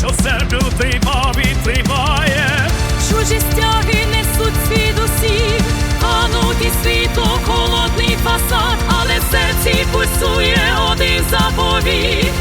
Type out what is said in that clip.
що серблю тримав і тримає. Чужі стяги несуть світ усіх, Кануть і світло, холодний фасад, але серці пульсує один заповіт.